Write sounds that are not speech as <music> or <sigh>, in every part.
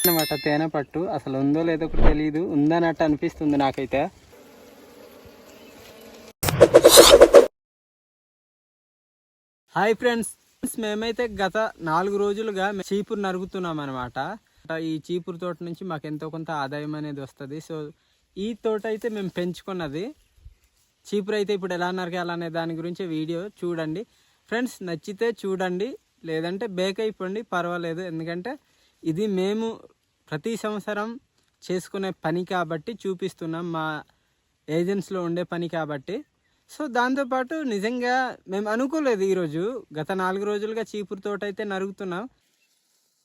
అనమాట తేనె పట్టు. అసలు ఉందో లేదో కూడా తెలియదు ఉందన్నట్టు అనిపిస్తుంది నాకైతే. Hi friends. మేమైతే గత నాలుగు రోజులుగా చీపురు నరుగుతున్నాం అనమాట ఈ చీపురు తోట నుంచి మాకు ఎంతో కొంత ఆదాయం అనేది వస్తుంది. సో ఈ తోట అయితే మేము పెంచుకున్నది. చీపురు అయితే ఇప్పుడు ఎలా నరగాలనే దాని గురించి వీడియో చూడండి. ఫ్రెండ్స్ నచ్చితే చూడండి. లేదంటే బేక్ అయిపోండి పర్వాలేదు. ఎందుకంటే ఇది మేము ప్రతి సంవత్సరం చేసుకునే పని కాబట్టి చూపిస్తున్నాం. మా ఏజెన్సీలో ఉండే పని కాబట్టి. సో దాంతోపాటు నిజంగా మేము అనుకోలేదు ఈరోజు. గత నాలుగు రోజులుగా చీపురు తోట అయితే నరుగుతున్నాం.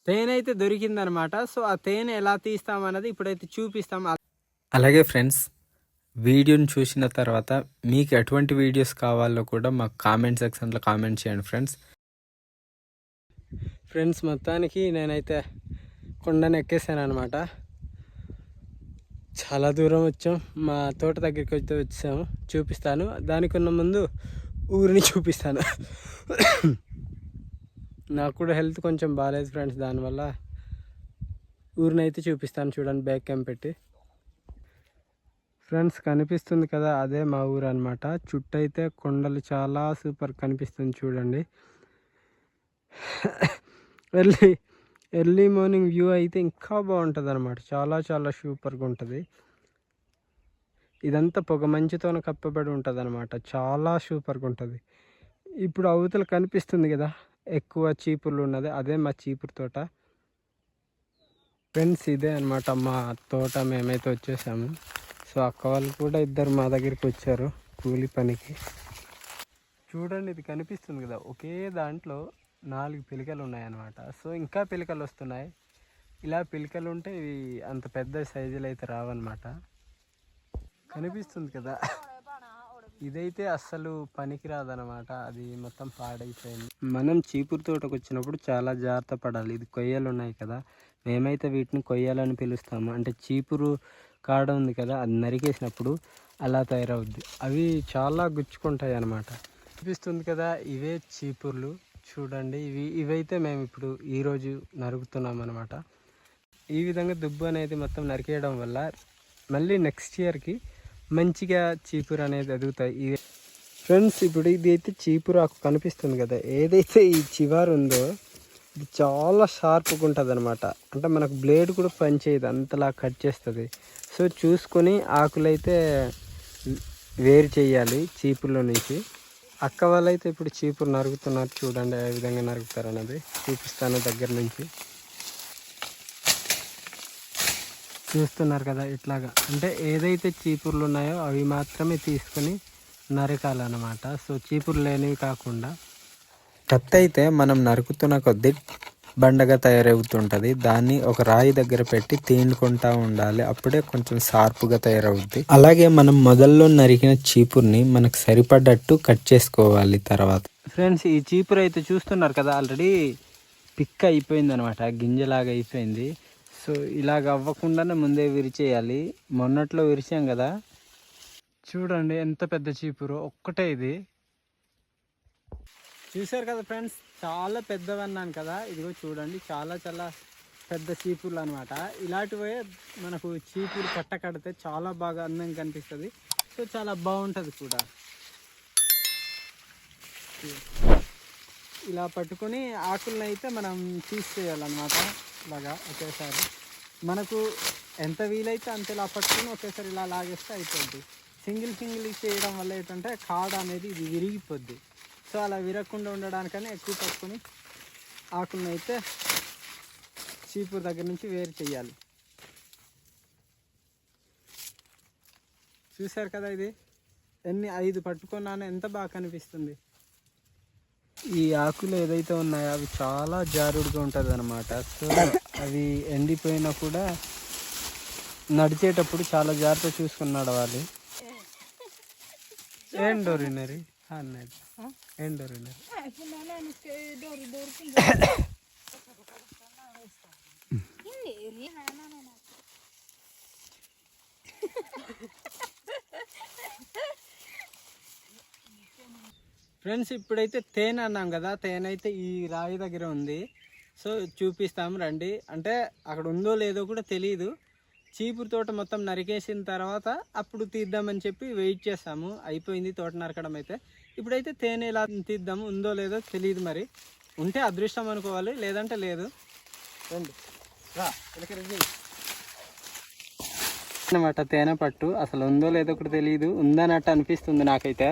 తేనె అయితే దొరికిందనమాట. సో ఆ తేనె ఎలా తీస్తామన్నది ఇప్పుడైతే చూపిస్తాం. అలాగే ఫ్రెండ్స్ వీడియోని చూసిన తర్వాత మీకు ఎటువంటి వీడియోస్ కావాలో కూడా మాకు కామెంట్ సెక్షన్లో కామెంట్ చేయండి ఫ్రెండ్స్ ఫ్రెండ్స్ మొత్తానికి నేనైతే కొండను ఎక్కేసాను అనమాట చాలా దూరం వచ్చాం. మా తోట దగ్గరికి అయితే వచ్చాము. చూపిస్తాను. దానికన్నా ముందు ఊరిని చూపిస్తాను. నాకు కూడా హెల్త్ కొంచెం బాగాలేదు ఫ్రెండ్స్ దానివల్ల ఊరిని అయితే చూపిస్తాను చూడండి బ్యాక్ క్యాంప్ పెట్టి. ఫ్రెండ్స్ కనిపిస్తుంది కదా అదే మా ఊరు అనమాట చుట్టైతే కొండలు చాలా సూపర్ కనిపిస్తుంది చూడండి. ఎర్లీ ఎర్లీ మార్నింగ్ వ్యూ అయితే ఇంకా బాగుంటుంది అనమాట చాలా చాలా సూపర్గా ఉంటుంది. ఇదంతా పొగ మంచుతోనే కప్పబడి ఉంటుంది అనమాట చాలా సూపర్గా ఉంటుంది. ఇప్పుడు అవతల కనిపిస్తుంది కదా ఎక్కువ చీపుర్లు ఉన్నది అదే మా చీపురు తోట. ఫ్రెండ్స్ ఇదే అనమాట మా తోట. మేమైతే వచ్చేసాము. సో అక్క వాళ్ళు కూడా ఇద్దరు మా దగ్గరికి వచ్చారు కూలి పనికి. చూడండి ఇది కనిపిస్తుంది కదా ఒకే దాంట్లో నాలుగు పిలకలు ఉన్నాయన్నమాట. సో ఇంకా పిలకలు వస్తున్నాయి. ఇలా పిలకలు ఉంటే ఇవి అంత పెద్ద సైజులు అయితే రావన్నమాట. కనిపిస్తుంది కదా. ఇదైతే అస్సలు పనికిరాదనమాట అది మొత్తం పాడైపోయింది. మనం చీపురు తోటకు వచ్చినప్పుడు చాలా జాగ్రత్త పడాలి. ఇది కొయ్యలు ఉన్నాయి కదా. మేమైతే వీటిని కొయ్యాలని పిలుస్తాము. అంటే చీపురు కాడ ఉంది కదా అది నరికేసినప్పుడు అలా తయారవుద్ది. అవి చాలా గుచ్చుకుంటాయి అనమాట కనిపిస్తుంది కదా ఇవే చీపుర్లు. చూడండి ఇవి ఇవైతే మేము ఇప్పుడు ఈరోజు నరుకుతున్నాం అనమాట ఈ విధంగా దుబ్బు అనేది మొత్తం నరికేయడం వల్ల మళ్ళీ నెక్స్ట్ ఇయర్కి మంచిగా చీపురు అనేది ఎదుగుతాయి. ఫ్రెండ్స్ ఇప్పుడు ఇది అయితే చీపురు ఆకు కనిపిస్తుంది కదా ఏదైతే ఈ చివరి ఉందో ఇది చాలా షార్ప్గా ఉంటుంది అనమాట అంటే మనకు బ్లేడ్ కూడా పనిచేయదు అంతలా కట్ చేస్తుంది. సో చూసుకొని ఆకులైతే వేరు చేయాలి చీపుల్లో నుంచి. అక్క వాళ్ళైతే ఇప్పుడు చీపురు నరుగుతున్నారు చూడండి ఏ విధంగా నరుగుతారు అన్నది. చూపిస్తాను దగ్గర నుంచి. చూస్తున్నారు కదా ఇట్లాగా. అంటే ఏదైతే చీపుర్లు ఉన్నాయో అవి మాత్రమే తీసుకొని నరకాలన్నమాట. సో చీపురు లేనివి కాకుండా. కత్తి అయితే మనం నరుకుతున్న కొద్దీ బండగా తయారవుతుంటది. దాన్ని ఒక రాయి దగ్గర పెట్టి తేనుకుంటా ఉండాలి. అప్పుడే కొంచెం షార్ప్గా తయారవుద్ది. అలాగే మనం మొదల్లో నరికిన చీపుర్ని మనకు సరిపడ్డట్టు కట్ చేసుకోవాలి తర్వాత. ఫ్రెండ్స్ ఈ చీపురు అయితే చూస్తున్నారు కదా ఆల్రెడీ పిక్ అయిపోయింది అనమాట గింజలాగా అయిపోయింది. సో ఇలాగ అవ్వకుండానే ముందే విరిచేయాలి. మొన్నట్లో విరిచాం కదా. చూడండి ఎంత పెద్ద చీపురు. ఒక్కటే ఇది. చూశారు కదా ఫ్రెండ్స్ చాలా పెద్దవి అన్నాను కదా. ఇదిగో చూడండి చాలా చాలా పెద్ద చీపుర్లు అనమాట ఇలాంటివే మనకు చీపురు పట్ట కడితే చాలా బాగా అందంగా కనిపిస్తుంది. సో చాలా బాగుంటుంది కూడా. ఇలా పట్టుకొని ఆకులను అయితే మనం తీసేయాలన్నమాట ఇలాగా ఒకేసారి. మనకు ఎంత వీలైతే అంత ఇలా పట్టుకొని ఒకేసారి ఇలా లాగేస్తే అయిపోద్ది. సింగిల్ సింగిల్ చేయడం వల్ల ఏంటంటే కాడ అనేది ఇది విరిగిపోద్ది. సో అలా విరగకుండా ఉండడానికని ఎక్కువ పట్టుకొని ఆకులను అయితే చీపురు దగ్గర నుంచి వేరు చేయాలి చూశారు కదా ఇది? ఎన్ని ఐదు పట్టుకున్నాను ఎంత బాగా కనిపిస్తుంది. ఈ ఆకులు ఏదైతే ఉన్నాయో అవి చాలా జారుడుగా ఉంటుంది అనమాట సో అవి ఎండిపోయినా కూడా నడిచేటప్పుడు చాలా జాగ్రత్త చూసుకుని నడవాలి. <laughs> ఏం డోరినరీ అన్నది ఫ్రెండ్స్ ఇప్పుడైతే తేనె అన్నాం కదా తేనె అయితే ఈ రాయి దగ్గర ఉంది. సో చూపిస్తాం రండి. అంటే అక్కడ ఉందో లేదో కూడా తెలియదు చీపురు తోట మొత్తం నరికేసిన తర్వాత అప్పుడు తీద్దామని చెప్పి వెయిట్ చేస్తాము అయిపోయింది తోట నరకడం అయితే. ఇప్పుడైతే తేనె ఇలా తీద్దాము ఉందో లేదో తెలియదు మరి. ఉంటే అదృష్టం అనుకోవాలి లేదంటే లేదు. అన్నమాట తేనె పట్టు. అసలు ఉందో లేదో కూడా తెలియదు ఉందన్నట్టు అనిపిస్తుంది నాకైతే.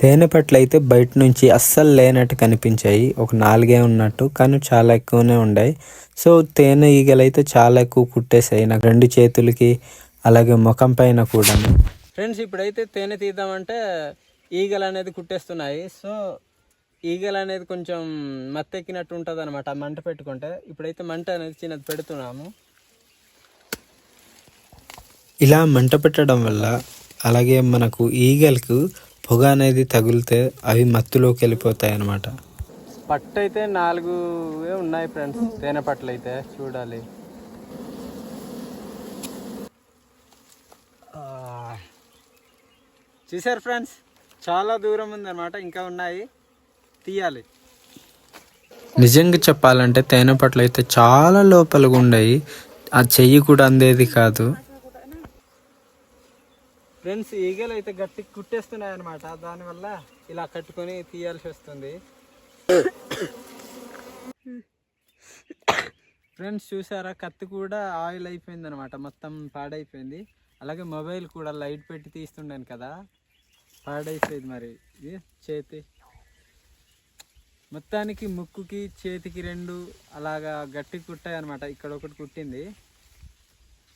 తేనె అయితే బయట నుంచి అస్సలు లేనట్టు కనిపించాయి. ఒక నాలుగే ఉన్నట్టు కానీ చాలా ఎక్కువనే ఉన్నాయి సో తేనె ఈగలు అయితే చాలా ఎక్కువ కుట్టేసాయి నాకు రెండు చేతులకి అలాగే ముఖం పైన కూడా ఫ్రెండ్స్ ఇప్పుడైతే తేనె తీద్దామంటే ఈగలు అనేది కుట్టేస్తున్నాయి. సో ఈగలు అనేది కొంచెం మత్తెక్కినట్టు ఉంటుంది అనమాట మంట పెట్టుకుంటే. ఇప్పుడైతే మంట అనేది చిన్నది పెడుతున్నాము. ఇలా మంట పెట్టడం వల్ల అలాగే మనకు ఈగలకు పొగ అనేది తగిలితే అవి మత్తులోకి వెళ్ళిపోతాయి అన్నమాట పట్టు అయితే నాలుగు ఉన్నాయి ఫ్రెండ్స్. తేనె పట్లు అయితే చూడాలి చూసారు ఫ్రెండ్స్? చాలా దూరం ఉందన్నమాట. ఇంకా ఉన్నాయి. తీయాలి. నిజంగా చెప్పాలంటే తేనె పట్లు అయితే చాలా లోపలగా ఉన్నాయి ఆ చెయ్యి కూడా అందేది కాదు. ఫ్రెండ్స్ ఈగలు అయితే గట్టి కుట్టేస్తున్నాయి అనమాట దానివల్ల ఇలా కట్టుకొని తీయాల్సి వస్తుంది. ఫ్రెండ్స్ చూసారా? కత్తి కూడా ఆయిల్ అయిపోయింది అనమాట మొత్తం పాడైపోయింది. అలాగే మొబైల్ కూడా లైట్ పెట్టి తీస్తుండాను కదా. పాడైపోయింది మరి. ఇది చేతి. మొత్తానికి ముక్కుకి చేతికి రెండు అలాగా గట్టి కుట్టాయి అనమాట ఇక్కడ ఒకటి కుట్టింది.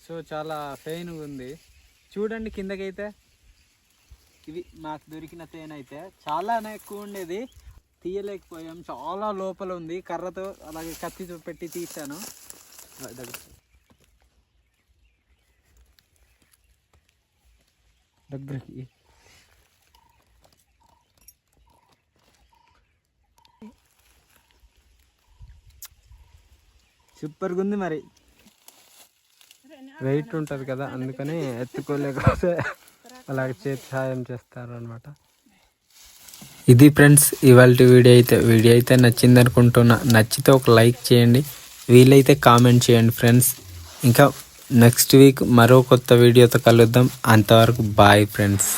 సో చాలా పెయిన్ ఉంది. చూడండి కిందకైతే. ఇవి మాకు దొరికిన తేనె అయితే చాలానే ఎక్కువ ఉండేది. తీయలేకపోయాం. చాలా లోపల ఉంది. కర్రతో అలాగే కత్తి పెట్టి తీసాను దగ్గరికి. సూపర్గా ఉంది మరి. వెయిట్ ఉంటుంది కదా అందుకని ఎత్తుకోలేకపోతే అలాగ చేతి సహాయం చేస్తారు అనమాట ఇది ఫ్రెండ్స్ ఇవాళ వీడియో అయితే వీడియో అయితే నచ్చింది అనుకుంటున్నా నచ్చితే ఒక లైక్ చేయండి వీలైతే కామెంట్ చేయండి ఫ్రెండ్స్. ఇంకా నెక్స్ట్ వీక్ మరో కొత్త వీడియోతో కలుద్దాం. అంతవరకు బాయ్ ఫ్రెండ్స్.